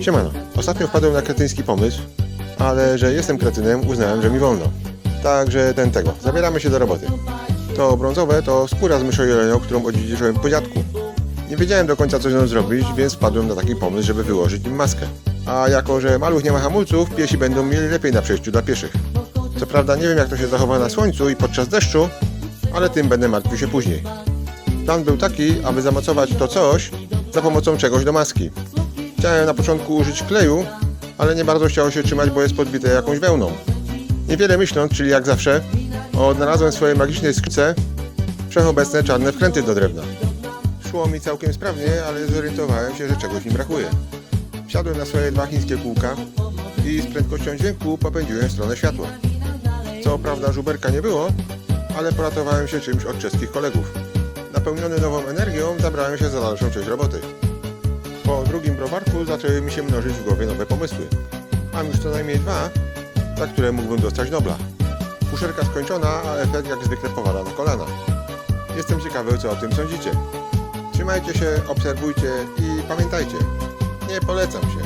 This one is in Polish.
Siemano, ostatnio wpadłem na kretyński pomysł, ale że jestem kretynem, uznałem, że mi wolno. Także ten tego, zabieramy się do roboty. To brązowe to skóra z myszojelenią, którą odziedziczyłem po dziadku. Nie wiedziałem do końca co z nią zrobić, więc wpadłem na taki pomysł, żeby wyłożyć im maskę. A jako, że maluch nie ma hamulców, piesi będą mieli lepiej na przejściu dla pieszych. Co prawda nie wiem jak to się zachowa na słońcu i podczas deszczu, ale tym będę martwił się później. Plan był taki, aby zamocować to coś za pomocą czegoś do maski. Chciałem na początku użyć kleju, ale nie bardzo chciało się trzymać, bo jest podbite jakąś wełną. Niewiele myśląc, czyli jak zawsze, odnalazłem w swojej magicznej skrzynce wszechobecne czarne wkręty do drewna. Szło mi całkiem sprawnie, ale zorientowałem się, że czegoś mi brakuje. Wsiadłem na swoje dwa chińskie kółka i z prędkością dźwięku popędziłem w stronę światła. Co prawda żuberka nie było, ale poratowałem się czymś od czeskich kolegów. Napełniony nową energią zabrałem się za dalszą część roboty. Po drugim browarku zaczęły mi się mnożyć w głowie nowe pomysły. Mam już co najmniej dwa, za które mógłbym dostać Nobla. Fuszerka skończona, a efekt jak zwykle powala na kolana. Jestem ciekawy, co o tym sądzicie. Trzymajcie się, obserwujcie i pamiętajcie, nie polecam się.